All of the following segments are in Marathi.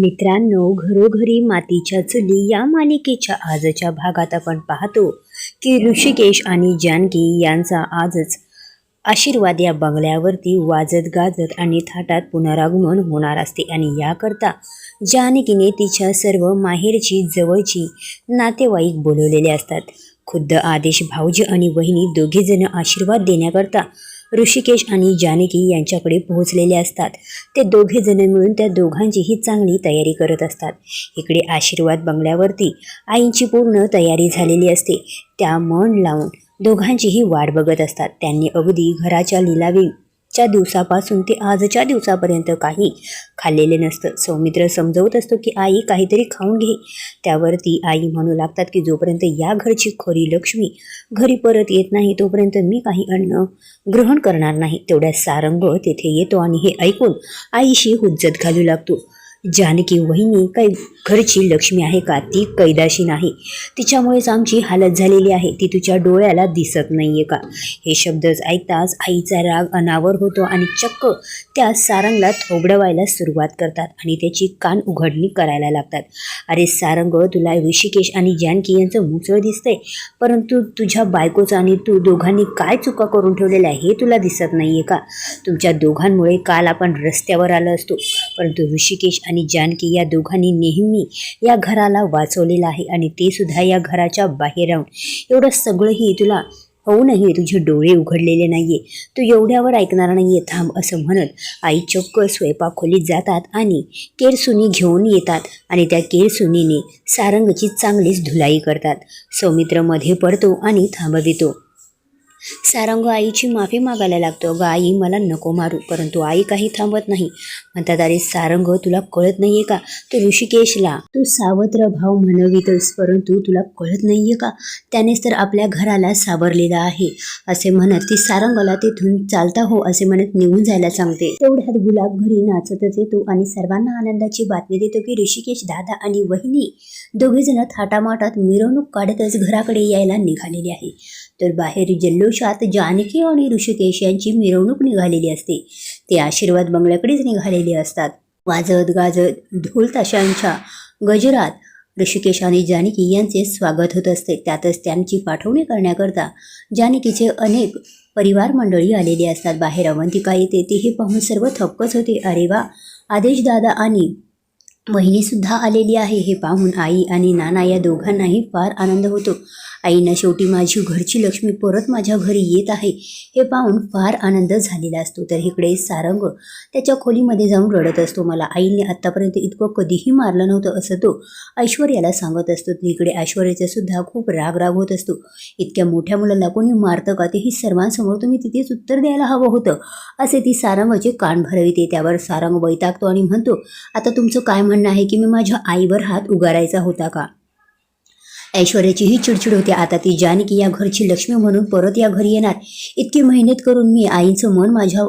मित्रांनो घरोघरी मातीच्या चुली या मालिकेच्या आजच्या भागात आपण पाहतो की ऋषिकेश आणि जानकी यांचा आजच आशीर्वाद या बंगल्यावरती वाजत गाजत आणि थाटात पुनरागमन होणार असते. आणि याकरता जानकीने तिच्या सर्व माहेरची जवळची नातेवाईक बोलवलेले असतात. खुद्द आदेश भाऊजी आणि वहिनी दोघेजण आशीर्वाद देण्याकरता ऋषिकेश आणि जानकी यांच्याकडे पोहोचलेले असतात. ते दोघे जण मिळून त्या दोघांचीही चांगली तयारी करत असतात. इकडे आशीर्वाद बंगल्यावरती आईंची पूर्ण तयारी झालेली असते. त्या मन लावून दोघांचीही वाट बघत असतात. त्यांनी अगदी घराच्या च्या दिवसापासून ते आजच्या दिवसापर्यंत काही खाल्लेले नसतं. सौमित्र समजवत असतो की आई काहीतरी खाऊन घे. त्यावरती आई म्हणू लागतात की जोपर्यंत या घरची खरी लक्ष्मी घरी परत येत नाही तोपर्यंत मी काही अन्न ग्रहण करणार नाही. तेवढ्या सारंग तेथे येतो आणि हे ऐकून आईशी हुज्जत घालू लागतो. जानकी वहिनी काही घरची लक्ष्मी आहे का? ती कैदाशी नाही. तिच्यामुळेच आमची हालत झालेली आहे. ती तुझ्या डोळ्याला दिसत नाही आहे का? हे शब्दच ऐकताच आईचा राग अनावर होतो आणि चक्क त्या सारंगला थोबडवायला सुरुवात करतात आणि त्याची कान उघडणी करायला लागतात. अरे सारंग तुला ऋषिकेश आणि जानकी यांचं मुसळ दिसतंय. परंतु तुझ्या बायकोचं आणि तू दोघांनी काय चुका करून ठेवलेल्या आहे हे तुला दिसत नाही आहे का? तुमच्या दोघांमुळे काल आपण रस्त्यावर आलो असतो. परंतु ऋषिकेश आणि जानकी या दोघांनी नेहमी या घराला वाचवलेलं आहे आणि ते सुद्धा या घराच्या बाहेर राहून एवढं सगळंही तुला होऊनही तुझे डोळे उघडलेले नाहीये. तू एवढ्यावर ऐकणार नाहीये थांब असं म्हणत आई चक्क स्वयंपाक खोलीत जातात आणि केरसुनी घेऊन येतात आणि त्या केरसुनीने सारंगची चांगलीच धुलाई करतात. सौमित्रमध्ये पडतो आणि थांबवितो. सारंग आईची माफी मागायला लागतो. ग आई मला नको मारू परंतु आई काही थांबत नाही. म्हणतात अरे सारंग तुला कळत नाहीये का? तू ऋषिकेशला. तू सावत्र भाव म्हणवितस परंतु तुला कळत नाहीये का? त्यानेच तर आपल्या घराला सावरलेला आहे. असे म्हणत ती सारंगला तिथून चालता हो असे म्हणत निघून जायला सांगते. तेवढ्यात गुलाब घरी नाचतच येतो आणि सर्वांना आनंदाची बातमी देतो की ऋषिकेश दादा आणि वहिनी दोघेजण थाटामाटात मिरवणूक काढतच घराकडे यायला निघालेले आहे. तर बाहेर जल्लोषात जानकी आणि ऋषिकेश यांची मिरवणूक निघालेली असते. ते आशीर्वाद बंगल्याकडेच निघालेले असतात. वाजत गाजत ढोल ताशांच्या गजरात ऋषिकेश आणि जानकी यांचे स्वागत होत असते. त्यातच त्यांची पाठवणी करण्याकरता जानकीचे अनेक परिवार मंडळी आलेली असतात. बाहेर अवंतिका येते. ते हे पाहून सर्व थक्कच होते. अरे वा! आदेश दादा आणि वहिनीसुद्धा आलेली आहे हे पाहून आई आणि नाना या दोघांनाही फार आनंद होतो. आईनं शेवटी माझी घरची लक्ष्मी परत माझ्या घरी येत आहे हे पाहून फार आनंद झालेला असतो. तर इकडे सारंग त्याच्या खोलीमध्ये जाऊन रडत असतो. मला आईने आत्तापर्यंत इतकं कधीही मारलं नव्हतं असं तो ऐश्वर्याला सांगत असतो. तर इकडे ऐश्वर्याचा सुद्धा खूप राग राग होत असतो. इतक्या मोठ्या मुलाला कोणी मारतं का? तेही सर्वांसमोर तुम्ही तिथेच उत्तर द्यायला हवं होतं. असे ती सारंगचे कान भरविते. त्यावर सारंग वैतागतो आणि म्हणतो आता तुमचं काय म्हणणं आहे की मी माझ्या आईवर हात उगारायचा होता का? ऐश्वर्याचीही चिडचिड होते. आता ती जानकी या घरची लक्ष्मी म्हणून परत या घरी येणार. इतकी मेहनत करून मी आईचं मन माझ्या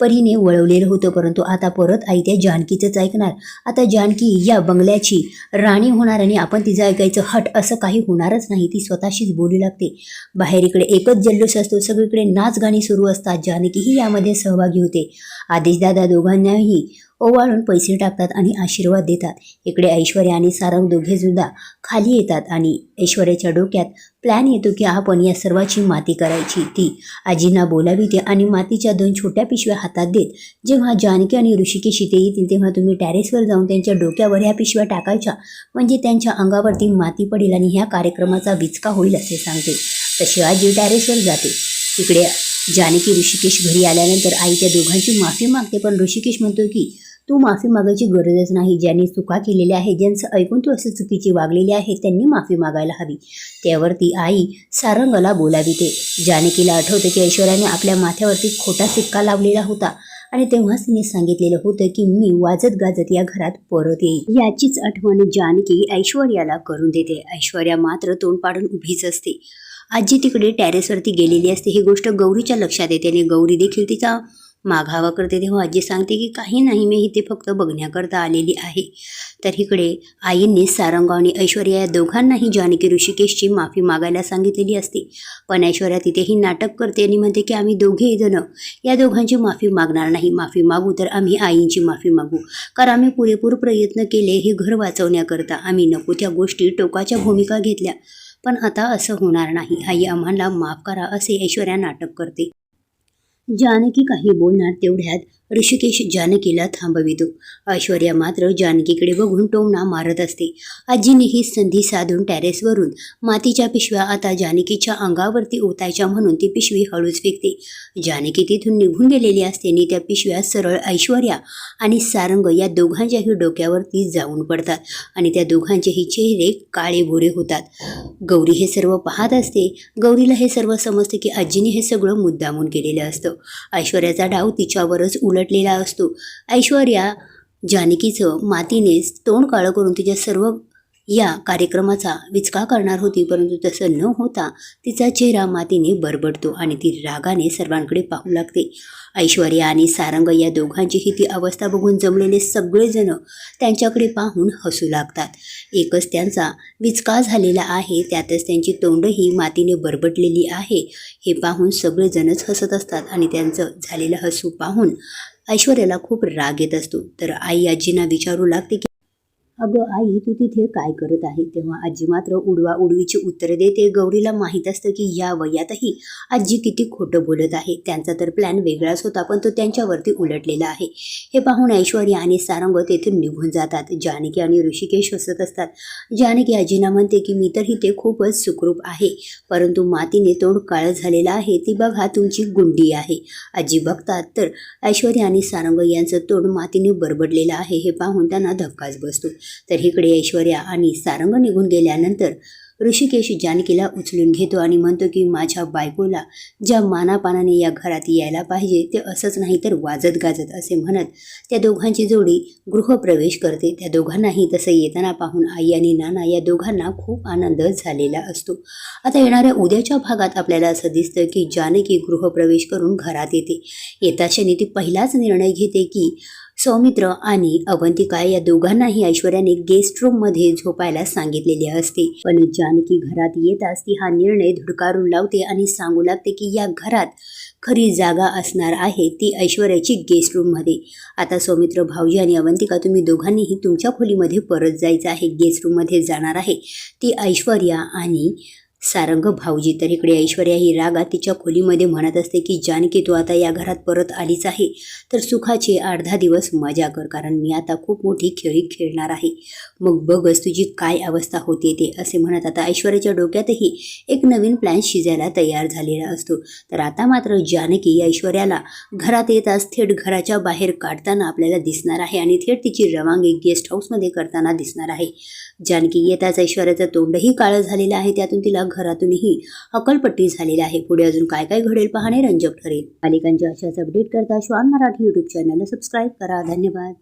परीने वळवलेलं होतं परंतु आता परत आई त्या जानकीचंच ऐकणार. आता जानकी या बंगल्याची राणी होणार आणि आपण तिचं ऐकायचं हट असं काही होणारच नाही. ती स्वतःशीच बोलू लागते. बाहेर इकडे एकच जल्लोष असतो. सगळीकडे नाच गाणी सुरू असतात. जानकीही यामध्ये सहभागी होते. आदेशदादा दोघांनाही ओवाळून पैसे टाकतात आणि आशीर्वाद देतात. इकडे ऐश्वर्या आणि सारंग दोघे सुद्धा खाली येतात आणि ऐश्वर्याच्या डोक्यात प्लॅन येतो की आपण या सर्वाची माती करायची. ती आजींना बोलाविते आणि मातीच्या दोन छोट्या पिशव्या हातात देत जेव्हा जानकी आणि ऋषिकेश इथे येतील तेव्हा तुम्ही टॅरेसवर जाऊन त्यांच्या डोक्यावर ह्या पिशव्या टाकायच्या. म्हणजे त्यांच्या अंगावरती माती पडेल आणि ह्या कार्यक्रमाचा विचका होईल असे सांगते. तशी आजी टॅरेसवर जाते. तिकडे जानकी ऋषिकेश घरी आल्यानंतर आई त्या दोघांची माफी मागते पण ऋषिकेश म्हणतो की तू माफी मागायची गरजच नाही. ज्यांनी चुका केलेल्या आहे ज्यांचं ऐकून तू असं चुकीची वागलेली आहे त्यांनी माफी मागायला हवी. त्यावरती आई सारंगला बोलाविते जानकीला आठवते की ऐश्वर्याने आपल्या माथ्यावरती खोटा सिक्का लावलेला होता. आणि तेव्हाच तिने सांगितलेलं होतं की मी वाजत गाजत या घरात परत येईल याचीच आठवण जानकी ऐश्वर्याला करून देते. ऐश्वर्या मात्र तोंड पाडून उभीच असते. आजी तिकडे टॅरेसवरती गेलेली असते. ही गोष्ट गौरीच्या लक्षात येते आणि गौरी देखील तिचा मागावं करते तेव्हा आजी सांगते की काही नाही मी इथे फक्त बघण्याकरता आलेली आहे. तर इकडे आईंनी सारंग आणि ऐश्वर्या या दोघांनाही जानकी ऋषिकेशची माफी मागायला सांगितलेली असते. पण ऐश्वर्या तिथेही नाटक करते आणि म्हणते की आम्ही दोघेही जण या दोघांची माफी मागणार नाही. माफी मागू तर आम्ही आईंची माफी मागू. कारण आम्ही पुरेपूर प्रयत्न केले हे घर वाचवण्याकरता. आम्ही नको त्या गोष्टी टोकाच्या भूमिका घेतल्या. पण आता असं होणार नाही. आई आम्हाला माफ करा असे ऐश्वर्या नाटक करते. जानकी काही बोलणार तेवढ्यात ऋषिकेश जानकीला थांबवितो. ऐश्वर्या मात्र जानकीकडे बघून टोमणा मारत असते. आजीने ही संधी साधून टॅरेसवरून मातीच्या पिशव्या आता जानकीच्या अंगावरती ओतायच्या म्हणून ती पिशवी हळूच फेकते. जानकी तिथून निघून गेलेली असते आणि त्या पिशव्या सरळ ऐश्वर्या आणि सारंग या दोघांच्याही डोक्यावरती जाऊन पडतात आणि त्या दोघांचेही चेहरे काळे भोरे होतात. गौरी हे सर्व पाहत असते. गौरीला हे सर्व समजते की आजीने हे सगळं मुद्दामून केलेलं असतं. ऐश्वर्याचा डाव तिच्यावरच उल उलटलेला असतो. ऐश्वर्या जानकीचं मातीने तोंड काळं करून तिच्या सर्व या कार्यक्रमाचा विचका करणार होती परंतु तसं न होता तिचा चेहरा मातीने बरबडतो आणि ती रागाने सर्वांकडे पाहू लागते. ऐश्वर्या आणि सारंग या दोघांचीही ती अवस्था बघून जमलेले सगळेजण त्यांच्याकडे पाहून हसू लागतात. एकच त्यांचा विचका झालेला आहे त्यातच त्यांची तोंडही मातीने बरबटलेली आहे. हे पाहून सगळेजणच हसत असतात आणि त्यांचं झालेलं हसू पाहून ऐश्वर्याला खूप राग येत असतो. तर आई आजींना विचारू लागते की अगं आई तू तिथे काय करत आहे? तेव्हा आजी मात्र उडवा उडवीची उत्तरे देते. गौरीला माहीत असतं की या वयातही आजी किती खोटं बोलत आहे. त्यांचा तर प्लॅन वेगळाच होता पण तो त्यांच्यावरती उलटलेला आहे. हे पाहून ऐश्वर्या आणि सारंग तेथून निघून जातात. जानकी आणि ऋषिकेश हसत असतात. जानकी आजीना म्हणते की मी तर इथे खूपच सुखरूप आहे परंतु मातीने तोंड काळं झालेला आहे. ती बघा तुमची गुंडी आहे. आजी बघतात तर ऐश्वर्या आणि सारंग यांचं तोंड मातीने बरबडलेलं आहे. हे पाहून त्यांना धक्काच बसतो. तर इकडे ऐश्वर्या आणि सारंग निघून गेल्यानंतर ऋषिकेश जानकीला उचलून घेतो आणि म्हणतो की माझ्या बायकोला ज्या मानापानाने या घरात यायला पाहिजे ते असंच नाही तर वाजत गाजत असे म्हणत त्या दोघांची जोडी गृहप्रवेश करते. त्या दोघांनाही तसं येताना पाहून आई आणि नाना या दोघांना खूप आनंद झालेला असतो. आता येणाऱ्या उद्याच्या भागात आपल्याला असं दिसतं की जानकी गृहप्रवेश करून घरात येते. येता ती पहिलाच निर्णय घेते की सौमित्र आणि अवंतिका या दोघांनाही ऐश्वर्याने गेस्ट रूममध्ये झोपायला सांगितलेले असते. पण जानकी घरात येताच ती हा निर्णय धुडकारून लावते आणि सांगू लागते की या घरात खरी जागा असणार आहे ती ऐश्वर्याची गेस्ट रूममध्ये आता सौमित्र भाऊजी आणि अवंतिका तुम्ही दोघांनीही तुमच्या खोलीमध्ये परत जायचं आहे गेस्ट रूममध्ये जाणार आहे. ती ऐश्वर्या आणि सारंग भाऊजी तर इकडे ऐश्वर्या ही रागा तिच्या खोलीमध्ये म्हणत असते की जानकी तू आता या घरात परत आलीच आहे. तर सुखाचे अर्धा दिवस मजा कर कारण मी आता खूप मोठी खेळी खेळणार आहे. मग बघच तुझी काय अवस्था होते ते असे म्हणत आता ऐश्वर्याच्या डोक्यातही एक नवीन प्लॅन शिजायला तयार झालेला असतो. तर आता मात्र जानकी ऐश्वर्याला घरात येताच थेट घराच्या बाहेर काढताना आपल्याला दिसणार आहे आणि थेट तिची रवानगी गेस्ट हाऊसमध्ये करताना दिसणार आहे. जानकी येताच ऐश्वर्याचं तोंडही काळं झालेलं आहे. त्यातून तिला घरातूनही हकलपट्टी झालेली आहे. पुढे अजून काय काय घडेल पाहणे रंजक ठरेल. मालिकांच्या अशाच अपडेट करता श्वान मराठी यूट्यूब चॅनलला सबस्क्राईब करा. धन्यवाद.